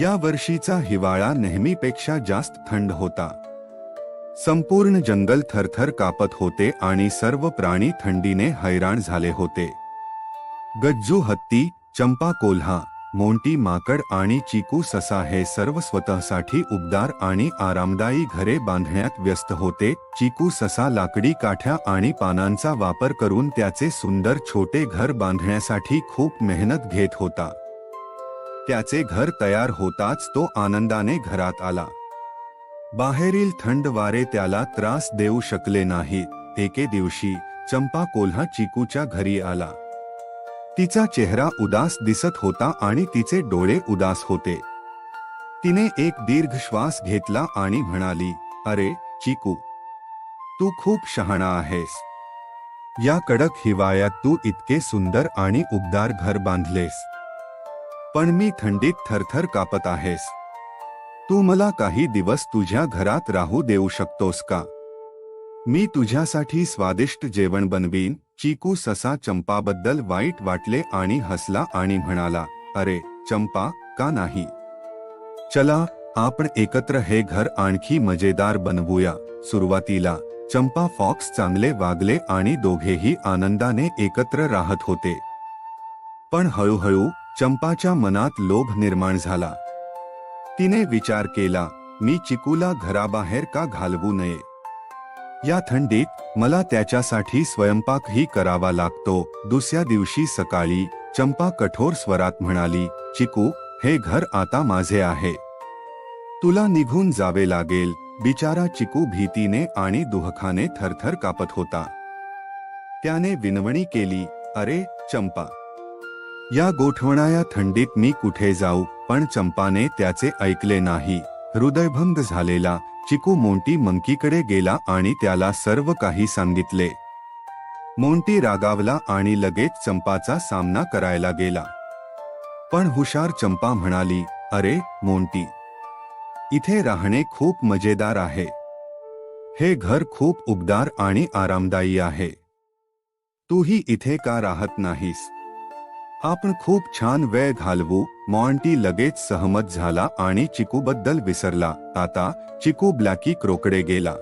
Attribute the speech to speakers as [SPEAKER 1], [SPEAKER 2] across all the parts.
[SPEAKER 1] या वर्षीचा हिवाळा नेहमीपेक्षा जास्त थंड होता. संपूर्ण जंगल थरथर कापत होते आणि सर्व प्राणी थंडीने हैराण झाले होते. गज्जू हत्ती चंपा कोल्हा मोंटी माकड आणि चिकू ससा हे सर्व स्वतःसाठी उबदार आणि आरामदायी घरे बांधण्यात व्यस्त होते. चिकू ससा लाकडी काठ्या आणि पानांचा वापर करून त्याचे सुंदर छोटे घर बांधण्यासाठी खूप मेहनत घेत होता. त्याचे घर तयार होताच तो आनंदाने घरात आला. बाहेरील थंड वारे त्याला त्रास देऊ शकले नाहीत. एके दिवशी चंपा कोल्हा चिकूच्या घरी आला. तिचा चेहरा उदास दिसत होता आणि तिचे डोळे उदास होते. तिने एक दीर्घ श्वास घेतला आणि म्हणाली अरे चिकू तू खूप शहाणा आहेस. या कडक हिवाळ्यात तू इतके सुंदर आणि उबदार घर बांधलेस. पण मी थंडीत थरथर कापत आहेस. तू मला काही दिवस तुझ्या घरात राहू देऊ शकतोस का? मी तुझ्यासाठी स्वादिष्ट जेवण बनवीन चिकू ससा चंपाबद्दल वाईट वाटले आणि हसला आणि म्हणाला अरे चंपा का नाही? चला आपण एकत्र हे घर आणखी मजेदार बनवूया. सुरुवातीला चंपा फॉक्स चांगले वागले आणि दोघेही आनंदाने एकत्र राहत होते. पण हळूहळू चंपाच्या मनात लोभ निर्माण झाला. तिने विचार केला मी चिकूला घराबाहेर का घालवू नये? या थंडीत मला त्याच्यासाठी स्वयंपाकही करावा लागतो. दुसऱ्या दिवशी सकाळी चंपा कठोर स्वरात म्हणाली चिकू हे घर आता माझे आहे. तुला निघून जावे लागेल. बिचारा चिकू भीतीने आणि दुहखाने थरथर कापत होता. त्याने विनवणी केली अरे चंपा या गोठवणाया थंडीत मी कुठे जाऊ पण चंपाने त्याचे ऐकले नाही. हृदयभंग झालेला चिकू मोंटी मंकीकडे गेला आणि त्याला सर्व काही सांगितले. मोंटी रागावला आणि लगेच चंपाचा सामना करायला गेला. पण हुशार चंपा म्हणाली अरे मोंटी इथे राहणे खूप मजेदार आहे. हे घर खूप उबदार आणि आरामदायी आहे. तूही इथे का राहत नाहीस? आपण खूप छान वेळ घालवू. मॉन्टी लगेच सहमत झाला आणि चिकूबद्दल विसरला. आता चिकू ब्लॅकी क्रोकडे गेला.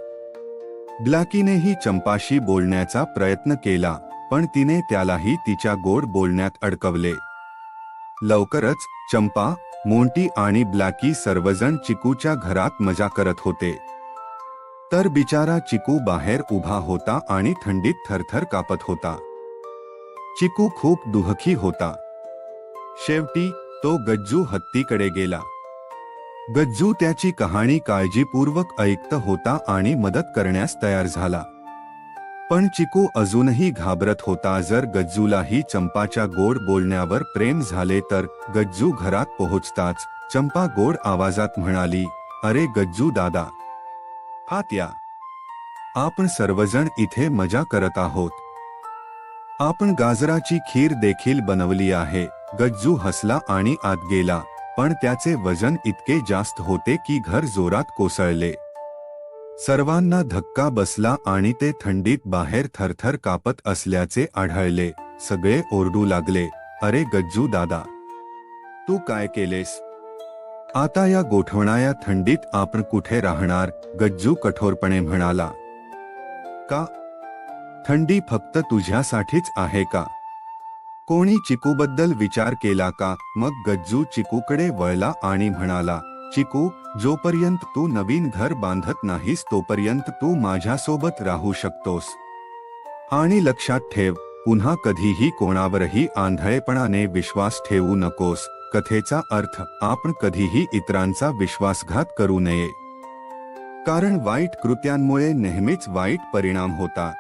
[SPEAKER 1] ब्लॅकीनेही चंपाशी बोलण्याचा प्रयत्न केला पण तिने त्यालाही तिच्या गोड बोलण्यात अडकवले. लवकरच चंपा मोंटी आणि ब्लॅकी सर्वजण चिकूच्या घरात मजा करत होते. तर बिचारा चिकू बाहेर उभा होता आणि थंडीत थरथर कापत होता. चिकू खूप दुहखी होता. शेवटी तो गज्जू हत्तीकडे गेला. गज्जू त्याची कहाणी काळजीपूर्वक ऐकत होता आणि मदत करण्यास तयार झाला. पण चिकू अजूनही घाबरत होता. जर गज्जूलाही चंपाच्या गोड बोलण्यावर प्रेम झाले तर गज्जू घरात पोहोचताच चंपा गोड आवाजात म्हणाली अरे गज्जू दादा आत या आपण सर्वजण इथे मजा करत आहोत. आपण गाजराची खीर देखील बनवली आहे. गज्जू हसला आणि आत गेला. पण त्याचे वजन इतके जास्त होते की घर जोरात कोसळले. सर्वांना धक्का बसला आणि ते थंडीत बाहेर थरथर कापत असल्याचे आढळले. सगळे ओरडू लागले. अरे गज्जू दादा तू काय केलेस? आता या गोठवणाया थंडीत आपण कुठे राहणार? गज्जू कठोरपणे म्हणाला. का थंडी फक्त तुझ्यासाठीच आहे का? कोणी चिकूबद्दल विचार केला का? मग गज्जू चिकूकडे वळला आणि म्हणाला चिकू जोपर्यंत तू नवीन घर बांधत नाहीस तोपर्यंत तू माझ्यासोबत राहू शकतोस. आणि लक्षात ठेव पुन्हा कधीही कोणावरही आंधळेपणाने विश्वास ठेवू नकोस. कथेचा अर्थ आपण कधीही इतरांचा विश्वासघात करू नये. कारण वाईट कृत्यांमुळे नेहमीच वाईट परिणाम होतात.